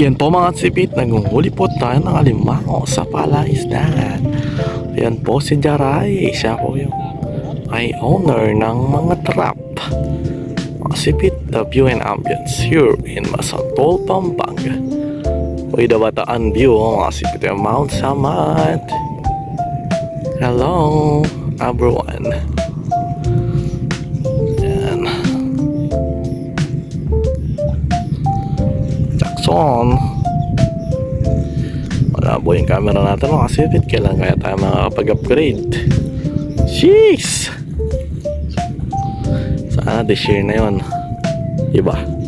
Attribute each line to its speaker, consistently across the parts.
Speaker 1: Yan po mga sipit, nangunghuli po tayo ng alimango sa palaisdan. Yan po si Jaray, siya po yung ay owner ng mga trap. Mga sipit, the view and ambience here in Masantol, Pampanga. With the view, mga sipit yung Mount Samat. Hello, everyone. Jackson. Wala po yung camera natin mga sipit. Kailan kaya tayo makakapag-upgrade? Jeez! Sana this year na yun. Diba?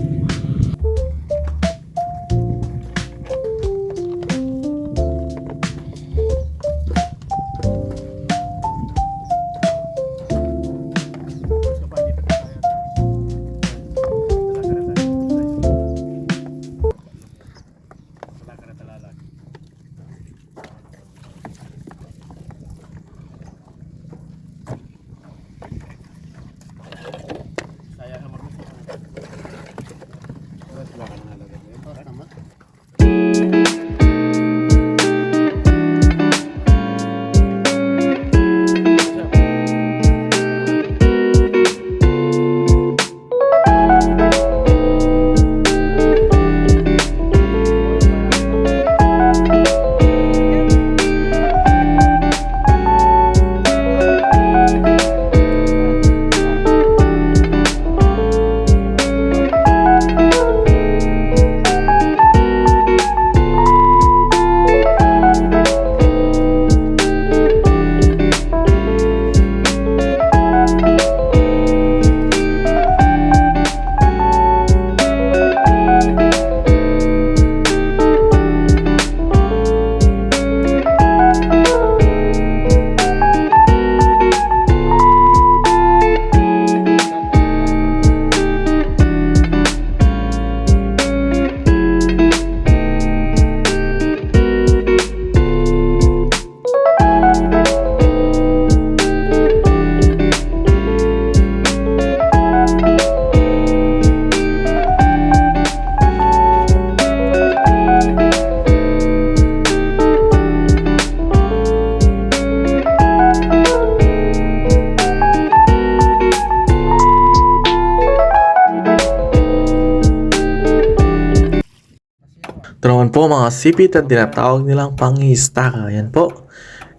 Speaker 1: Ito po mga sipit ang tinatawag nilang pangistaka. Yan po.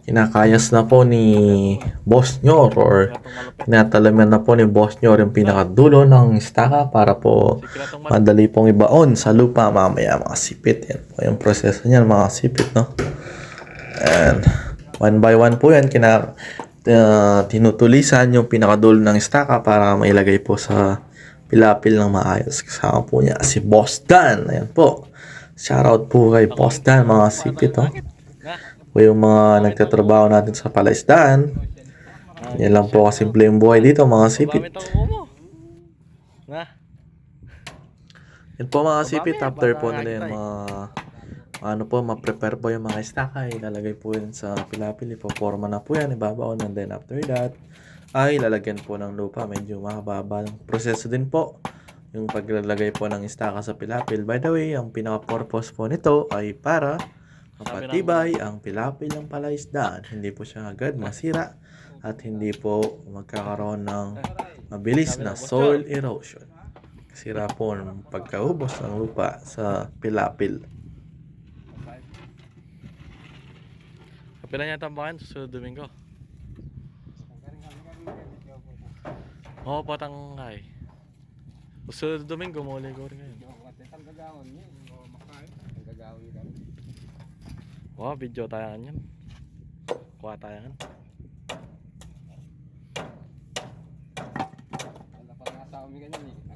Speaker 1: Kinakayas na po ni Boss Nyor or tinatalaman na po ni Boss Nyor yung pinakadulo ng istaka para po madali pong ibaon sa lupa mamaya mga sipit. Yan po yung proseso niyan mga sipit no. And one by one po yan kina uh, tinutulisan yung pinakadulo ng istaka para mailagay po sa pilapil ng maayos. Kasama po niya si Boss Dan. Ayan po. Shoutout po kay Boss Dan, mga sipit. Oh. O yung mga nagtatrabaho natin sa palaisdaan. Yan lang po kasimple yung buhay dito, mga sipit. Yan po mga sipit, after po nila yung mga ano po, ma-prepare po yung mga istaka, ilalagay po yun sa pilapil, ipoforma na po yan, ibabaon, and then after that, ay lalagyan po ng lupa, medyo mahaba ng proseso din po yung paglalagay po ng istaka sa pilapil. By the way, ang pinaka-purpose po nito ay para mapatibay ang pilapil ng palaisdaan. Hindi po siya agad masira at hindi po magkakaroon ng mabilis na soil erosion. Sira po ng pagkaubos ng lupa sa pilapil.
Speaker 2: Kapilan niya tambakan susunod Domingo. Oo, patang ay. Susunod Domingo, muli ko rin ngayon. Wow, video tayo yan. Kuha tayo yan. Na.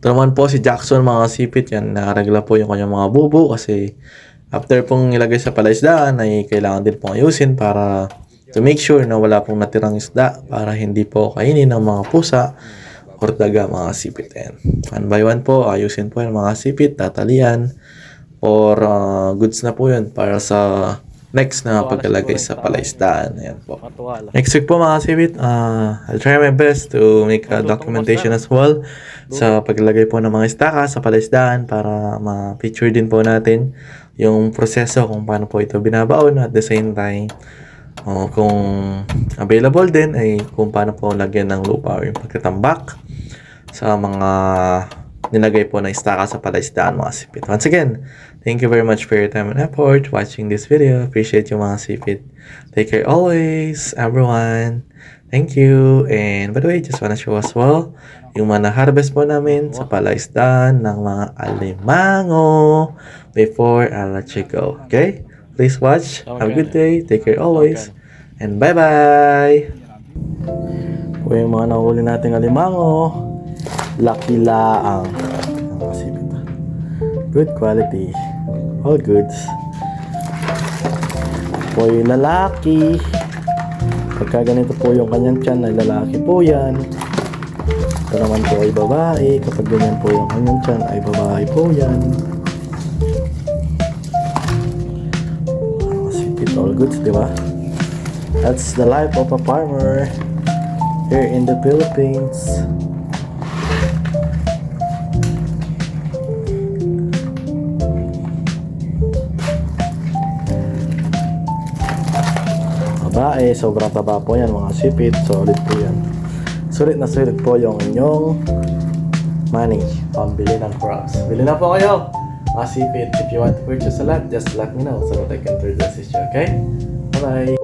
Speaker 1: Ito naman po si Jackson mga sipit yan. Nakaregla po yung kanyang mga bubo kasi after pong ilagay sa palaisdaan ay kailangan din pong ayusin para to make sure na wala pong natirang isda para hindi po kainin ng mga pusa or daga mga sipit. Ayan. One by one po, ayusin po yung mga sipit, tatalian or uh, goods na po yun para sa next na paglalagay sa palaisdaan. Ayan po. Next week po mga sibit, uh, I'll try my best to make a documentation as well sa paglagay po ng mga istaka sa palaisdaan para ma-picture din po natin yung proseso kung paano po ito binabaon. At the same time oh, kung available din ay kung paano po lagyan ng lupa or yung pagkatambak sa mga nilagay po na istaka sa palaisdaan mga sipit. Once again, thank you very much for your time and effort watching this video. Appreciate you mga sipit. Take care always, everyone. Thank you. And by the way, just wanna show as well yung mga na-harvest po namin sa palaisdaan ng mga alimango before I let you go. Okay? Please watch. Have a good day. Take care always. And bye-bye! Po yung mga nahuli nating alimango. Lucky laang. Good quality. All goods. Po yung lalaki. Pagka ganito po yung kanyang tiyan ay lalaki po yan. Ito naman po ay babae. Kapag ganyan po yung kanyang tiyan ay babae po yan. Masipit all goods, di ba? That's the life of a farmer here in the Philippines. Babae, sobrang taba po yan mga sipit. Solid po yan. Sulit na sulit po yung inyong money. Pambili ng crops. Bili na po kayo. Mga sipit. If you want to purchase a lot, just let me know so that I can assist you. Okay? Bye-bye.